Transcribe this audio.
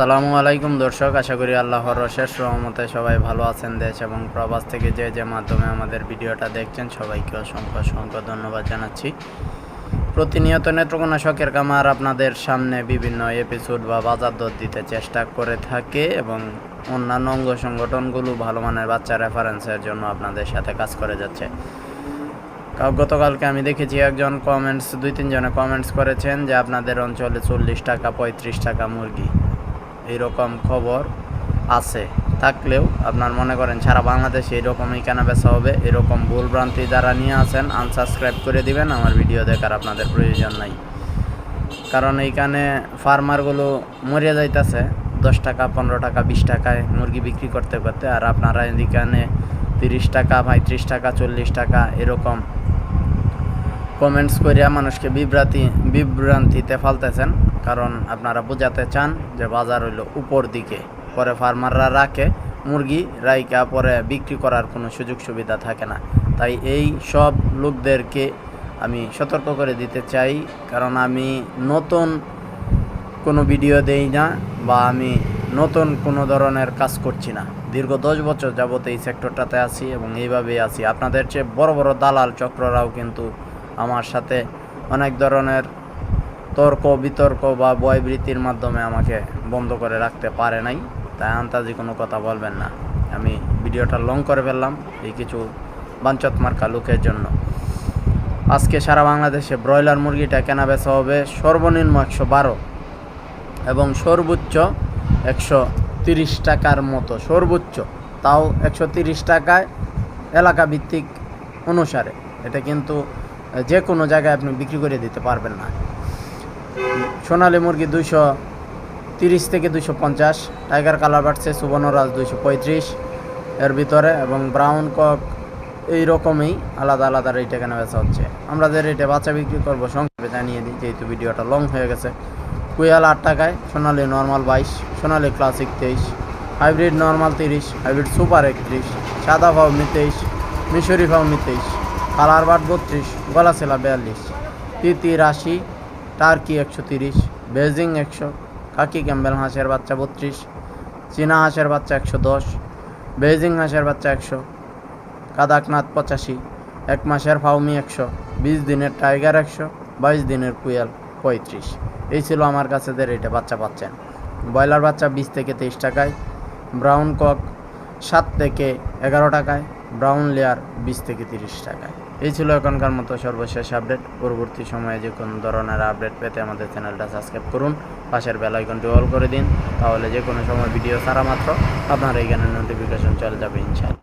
সালামু আলাইকুম দর্শক, আশা করি আল্লাহর শেষ রহমতে সবাই ভালো আছেন দেশ এবং প্রবাস থেকে যে যে মাধ্যমে আমাদের ভিডিওটা দেখছেন, সবাইকে অসংখ্য অসংখ্য ধন্যবাদ জানাচ্ছি। প্রতিনিয়ত নেত্রকোনা শখের কামার আপনাদের সামনে বিভিন্ন এপিসোড বা বাজার দর দিতে চেষ্টা করে থাকে এবং অন্যান্য অঙ্গ সংগঠনগুলো ভালো মানের বাচ্চা রেফারেন্সের জন্য আপনাদের সাথে কাজ করে যাচ্ছে। গতকালকে আমি দেখেছি একজন কমেন্টস দুই তিনজনে কমেন্টস করেছেন যে আপনাদের অঞ্চলে চল্লিশ টাকা, পঁয়ত্রিশ টাকা মুরগি। এইরকম খবর আছে। থাকলেও আপনার মনে করেন সারা বাংলাদেশে এরকমই কেনা বেচা হবে? এরকম ভুলভ্রান্তি যারা নিয়ে আছেন আনসাবস্ক্রাইব করে দিবেন, আমার ভিডিও দেখার আপনাদের প্রয়োজন নাই। কারণ এইখানে ফার্মারগুলো মরে যাইতেছে, দশ টাকা, পনেরো টাকা, বিশ টাকায় মুরগি বিক্রি করতে করতে, আর আপনারা এদিকে তিরিশ টাকা, পঁয়ত্রিশ টাকা, চল্লিশ টাকা, এরকম কমেন্টস করিয়া মানুষকে বিভ্রান্তি বিভ্রান্তিতে ফালতেছেন, কারণ আপনারা বোঝাতে চান যে বাজার হইল উপর দিকে। পরে ফার্মাররা রাখে, মুরগি রাইকা পরে বিক্রি করার কোনো সুযোগ সুবিধা থাকে না। তাই এই সব লোকদেরকে আমি সতর্ক করে দিতে চাই, কারণ আমি নতুন কোনো ভিডিও দেই না বা আমি নতুন কোনো ধরনের কাজ করছি না। দীর্ঘ দশ বছর যাবত এই সেক্টরটাতে আছি এবং এইভাবেই আছি। আপনাদের চেয়ে বড় বড় দালাল চক্ররাও কিন্তু আমার সাথে অনেক ধরনের তর্ক, বিতর্ক বা বয়বৃত্তির মাধ্যমে আমাকে বন্ধ করে রাখতে পারে নাই। তাই আন্তাজি কোনো কথা বলবেন না। আমি ভিডিওটা লং করে ফেললাম এই কিছু বাঞ্চত মার্কা লোকের জন্য। আজকে সারা বাংলাদেশে ব্রয়লার মুরগিটা কেনা বেচা হবে সর্বনিম্ন একশো বারো এবং সর্বোচ্চ একশো তিরিশ টাকার মতো, সর্বোচ্চ। তাও একশো তিরিশ টাকায় এলাকা ভিত্তিক অনুসারে। এটা কিন্তু যে কোনো জায়গায় আপনি বিক্রি করে দিতে পারবেন না। সোনালী মুরগি দুইশো তিরিশ থেকে দুইশো পঞ্চাশ, টাইগার কালার বাড়ছে সুবর্ণরাজ দুইশো পঁয়ত্রিশ এর ভিতরে এবং ব্রাউন কক এই রকমই আলাদা আলাদা রেটে কেনা বেচা হচ্ছে। আমরা যে রেটে বাচ্চা বিক্রি করব সংক্ষেপে জানিয়ে দিই, যেহেতু ভিডিওটা লং হয়ে গেছে। কুয়াল আট টাকায়, সোনালি নর্মাল বাইশ, সোনালী ক্লাসিক তেইশ হাইব্রিড নর্মাল তিরিশ হাইব্রিড সুপার একত্রিশ, সাদা ফাউমি তেইশ, মিশরি ফাউমি তেইশ। কালার বাট বত্রিশ, গলা গলাছেলা বিয়াল্লিশ। তিতির আশি টার্কি একশো তিরিশ, বেজিং একশো, কাকি ক্যাম্বেল হাঁসের বাচ্চা বত্রিশ, চীনা হাঁসের বাচ্চা একশো দশ, বেজিং হাঁসের বাচ্চা একশো, কাদাকনাথ পঁচাশি, এক মাসের ফাউমি একশো, বিশ দিনের টাইগার একশো, বাইশ দিনের কুয়াল পঁয়ত্রিশ। এই ছিল আমার কাছে রেটে বাচ্চা পাচ্ছেন। ব্রয়লার বাচ্চা বিশ থেকে তেইশ টাকায়, ব্রাউন কক সাত থেকে এগারো টাকায়, ব্রাউন লেয়ার বিশ থেকে তিরিশ টাকায়। এই ছিল এখনকার মতো সর্বশেষ আপডেট। পরবর্তী সময়ে যে কোনো ধরনের আপডেট পেতে আমাদের চ্যানেলটা সাবস্ক্রাইব করুন। পাশের বেল আইকনটি অল করে দিন। তাহলে যে কোনো সময় ভিডিও ছাড়া মাত্র আপনার এইখানে নোটিফিকেশন চলে যাবে ইনশাআল্লাহ।